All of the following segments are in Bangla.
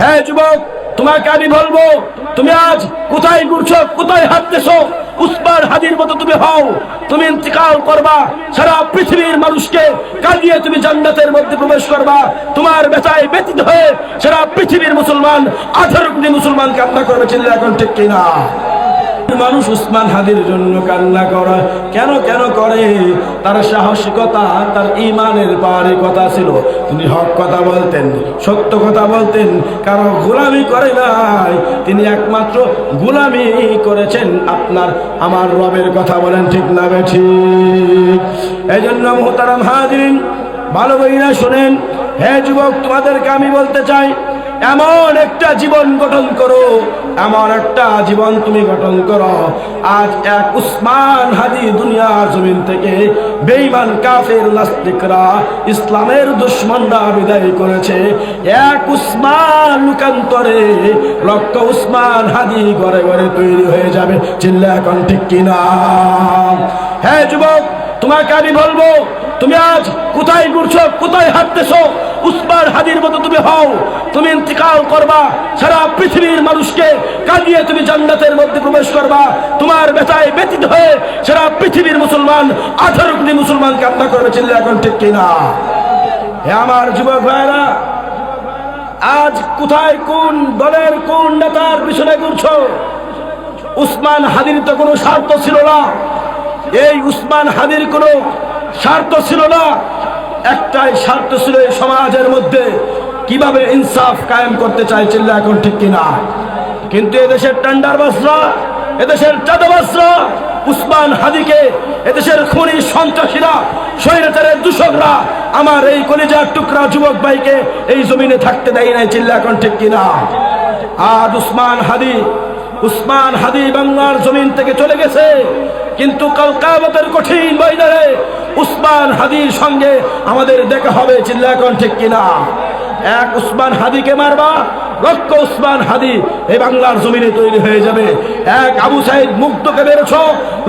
হ্যাঁ যুবক তোমাকে আমি বলব, তুমি আজ কোথায় ঘুরছো, কোথায় হাঁটতেছো? উসমান হাদির মতো তুমি হও, তুমি ইন্তিকাল করবা, সারা পৃথিবীর মানুষকে কাঁদিয়ে তুমি জান্নাতের মধ্যে প্রবেশ করবা। তোমার বেচায় ব্যতীত হয়ে সারা পৃথিবীর মুসলমান, আঠারো কোটি মুসলমান কান্না করবে চিল্লা এখন ঠিক কিনা? মানুষ উসমান হাদির জন্য কান্না করে। কেন কেন করে? তার সাহসিকতা, তার ইমানের পাওয়ারে কথা ছিল। তিনি হক কথা বলতেন, সত্য কথা বলতেন, কারও গোলামি করে নাই। তিনি একমাত্র গোলামি করেছেন আপনার, আমার রবের কথা বলেন ঠিক না ঠিক? এই জন্য মোহতারাম হাজিরিন, ভালো বইরা শোনেন। হে যুবক, তোমাদেরকে আমি বলতে চাই এমন একটা জীবন গঠন করো, এমন একটা জীবন তুমি গঠন করো। আজ এক উসমান হাদি দুনিয়ার জমিন থেকে বেঈমান কাফের নাস্তিকরা ইসলামের দুশ্মনরা বিদায় করেছে। এক উসমান লুকান্তরে লক্ষ উসমান হাদি ঘরে ঘরে তৈরি হয়ে যাবে। চিল্লা এখন ঠিক কিনা? হ্যাঁ যুবক, তোমাকে আমি বলব, তুমি আজ কোথায় ঘুরছো, কোথায় হাঁটতেছো উসমান হাদির মতো তুমি হও তুমি করবা সারা পৃথিবীর মানুষকে কাঁদিয়ে তুমি জান্নাতের মধ্যে প্রবেশ করবা। তোমার বেচায় ব্যতীত হয়ে সারা পৃথিবীর মুসলমান আঠারো কোটি মুসলমান কান্না করবে চিল্লা এখন ঠিক কিনা? হে আমার যুবক ভাইরা, আজ কোথায় কোন দলের কোন নেতার পিছনে ঘুরছো? উসমান হাদির তো কোনো স্বার্থ ছিল না। এই উসমান হাদির কোনো স্বার্থ ছিল না। একটাই স্বার্থ ছিল এই সমাজের মধ্যে কীভাবে ইনসাফ কায়েম করতে চাইছিল এখন ঠিক কিনা? কিন্তু এদেশের টেন্ডার বাসরা এদেশের চাঁদাবাসরা উসমান হাদিকে, এদেশের খুনি সন্ত্রাসীরা, স্বৈরাচারের দূষকরা, আমার এই কলিজার টুকরা যুবক ভাইকে এই জমিনে থাকতে দেয় নাই চিল্লা এখন ঠিক কিনা? আজ উসমান হাদি উসমান হাদি বাংলার জমিন থেকে চলে গেছে, কিন্তু কাল কঠিন ময়দানে উসমান হাদির সঙ্গে আমাদের দেখা হবে চিল্লা এখন ঠিক কিনা? এক উসমান হাদিকে মারবা লক্ষ উসমান হাদি এই বাংলার জমিনে তৈরি হয়ে যাবে। এক আবু সাইদ মুগ্ধকে বেরোছ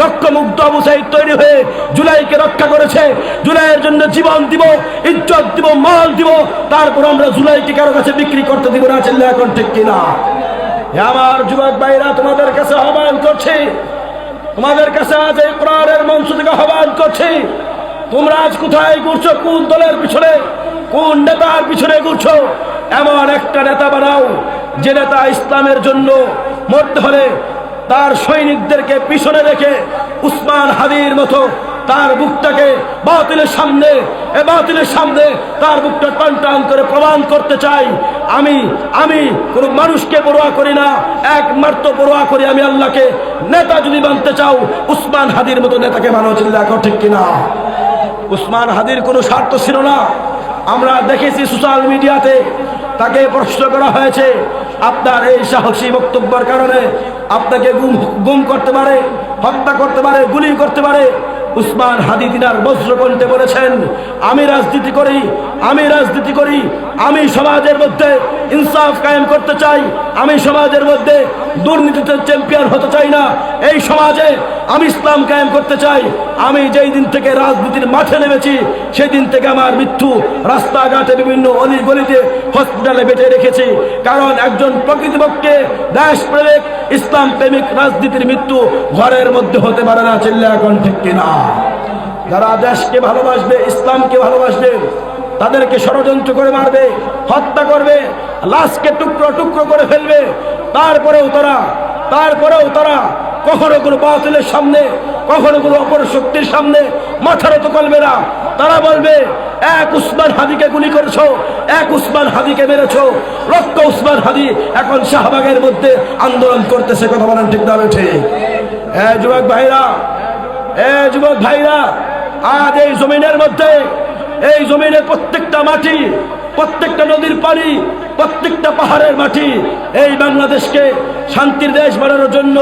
লক্ষ মুগ্ধ আবু সাইদ তৈরি হয়ে জুলাইকে রক্ষা করেছে। জুলাইয়ের জন্য জীবন দিব, ইজ্জত দিব, মাল দিব, তারপর আমরা জুলাইকে কারও কাছে বিক্রি করতে দিব না, চিল্লা, এখন ঠিক কিনা? আমার যুবক ভাইরা, তোমাদের কাছে আহ্বান করছি। তোমাদের কাছে আজ এই কোরআনের মঞ্চ থেকে আহ্বান করছি। তোমরা আজ কোথায় ঘুরছো? কোন দলের পিছনে? কোন নেতার পিছনে ঘুরছো? এমন একটা নেতা বানাও, যে নেতা ইসলামের জন্য মরতে হলে তার সৈনিকদেরকে পিছনে রেখে উসমান হাদির মতো তার বুকটাকে বাতিলের সামনে, এ বাতিলের সামনে তার বুকটা টান টান করে প্রমাণ করতে চাই। আমি আমি কোনো মানুষকে পরোয়া করি না, একমাত্র পরোয়া করি আমি আল্লাহকে। নেতা যদি মানতে চাও, উসমান হাদির মতো নেতাকে মানো চিল্লা ঠিক কিনা? উসমান হাদির কোনো স্বার্থ ছিল না। আমরা দেখেছি সোশ্যাল মিডিয়াতে তাকে প্রশ্ন করা হয়েছে, আপনার এই সাহসী বক্তব্যের কারণে আপনাকে গুম গুম করতে পারে, হত্যা করতে পারে, গুলি করতে পারে। উসমান হাদি দিনার বজ্রকণ্ঠে বলেছেন, আমি রাজনীতি করি, আমি রাজনীতি করি, আমি সমাজের মধ্যে ইনসাফ কায়েম করতে চাই, আমি সমাজের মধ্যে দুর্নীতিতে চ্যাম্পিয়ন হতে চাই না এই সমাজে আমি ইসলাম কায়েম করতে চাই। আমি যেই দিন থেকে রাজনীতির মাঠে নেমেছি, সেই দিন থেকে আমার মৃত্যু রাস্তাঘাটে বিভিন্ন অলি গলিতে হসপিটালে বেঁচে রেখেছি। কারণ একজন প্রকৃতিপক্ষে দেশ প্রেমিক ইসলাম প্রেমিক রাজনীতির মৃত্যু ঘরের মধ্যে হতে পারে না চিল্লা এখন ঠিক কিনা। যারা দেশকে ভালোবাসবে, ইসলামকে ভালোবাসবে, তাদেরকে ষড়যন্ত্র করে মারবে, হত্যা করবে, লাশকে টুকরো টুকরো করে ফেলবে, তারপরেও তারা তারপরেও তারা কখনো কোনো বাতিলের সামনে, কখনো কোনো অপর শক্তির সামনে মাথা নত করবে না। তারা বলবে, এক উসমান হাদিকে গুলি করেছ, এক উসমান হাদিকে মেরেছো। লক্ষ উসমান হাদি এখন শাহবাগের মধ্যে আন্দোলন করতেছে। কথা বলেন ঠিক না ঠিক হ্যাঁ যুবক ভাইরা, এ যুবক ভাইরা, আজ এই জমিনের মধ্যে, এই জমিনের প্রত্যেকটা মাটি, প্রত্যেকটা নদীর পানি, প্রত্যেকটা পাহাড়ের মাটি, এই বাংলাদেশকে শান্তির দেশ বানানোর জন্য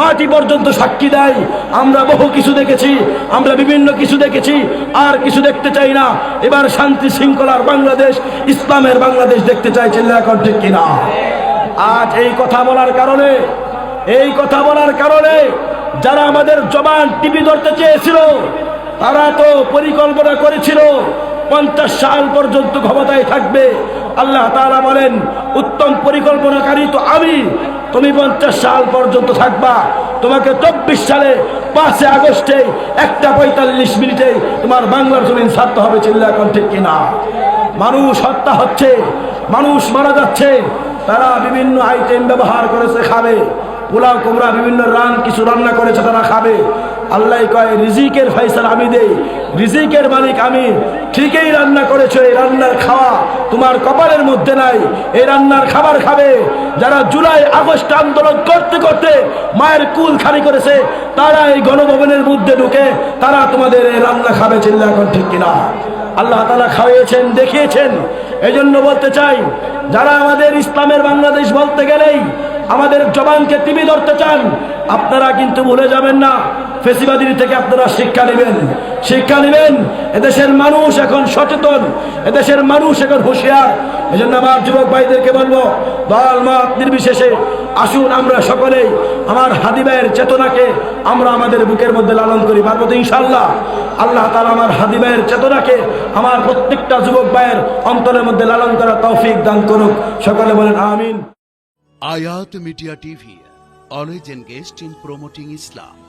মাটি পর্যন্ত সাক্ষী দেয়। আমরা বহু কিছু দেখেছি, আমরা বিভিন্ন কিছু দেখেছি, আর কিছু দেখতে চাই না। এবার শান্তি শৃঙ্খলার বাংলাদেশ, ইসলামের বাংলাদেশ দেখতে চাই চিল্লা এখন ঠিক কিনা? আজ এই কথা বলার কারণে, এই কথা বলার কারণে যারা আমাদের জবান টিভি ধরতে চেয়েছিল, তারা তো পরিকল্পনা করেছিল, পঞ্চাশ সাল পর্যন্ত ক্ষমতায় থাকবে। আল্লাহ তাআলা বলেন, উত্তম পরিকল্পনাকারী তো আমি। তুমি পঞ্চাশ সাল পর্যন্ত থাকবা। তোমাকে চব্বিশ সালে পাঁচে আগস্টে একটা পঁয়তাল্লিশ মিনিটে তোমার বাংলার জমিন ছাড়তে হবে, চিল্লা এখন ঠিক কিনা? মানুষ হত্যা হচ্ছে, মানুষ মারা যাচ্ছে। তারা বিভিন্ন আইটেম ব্যবহার করেছে, খাবে। পোলাও, কুমড়া, বিভিন্ন রান কিছু রান্না করেছে, তারা খাবে। আল্লাহ কয়, রিজিকের ফয়সাল আমি দেই। রিজিকের মালিক আমি। ঠিকই রান্না করেছ, এই রান্নার খাওয়া তোমার কপালের মধ্যে নাই। এই রান্নার খাবার খাবে। যারা জুলাই, আগস্ট আন্দোলন করতে করতে মায়ের কুল খালি করেছে, তারা এই গণভবনের মধ্যে ঢুকে তারা তোমাদের এই রান্না খাবে চিল্লা এখন ঠিক কিনা? আল্লাহ তালা খাওয়িয়েছেন দেখিয়েছেন। এই জন্য বলতে চাই, যারা আমাদের ইসলামের বাংলাদেশ বলতে গেলেই আমাদের জবানকে টিভি ধরতে চান, আপনারা কিন্তু ভুলে যাবেন না, ফেসিবাদির থেকে আপনারা শিক্ষা নেবেন। শিক্ষা নেবেন, এদেশের মানুষ এখন সচেতন, এদেশের মানুষ এখন হুঁশিয়ার। এই জন্য আমার যুবক ভাইদেরকে বলব, দল, মত নির্বিশেষে আসুন আমরা সকলেই, আমার হাদিবাইয়ের চেতনাকে আমরা আমাদের বুকের মধ্যে লালন করি। পারব তো ইনশাল্লাহ। আল্লাহ তালা আমার হাদিবাইয়ের চেতনাকে আমার প্রত্যেকটা যুবক ভাইয়ের অন্তরের মধ্যে লালন করা তৌফিক দান করুক। সকলে বলেন, আমিন। Ayat Media TV, always engaged in promoting Islam.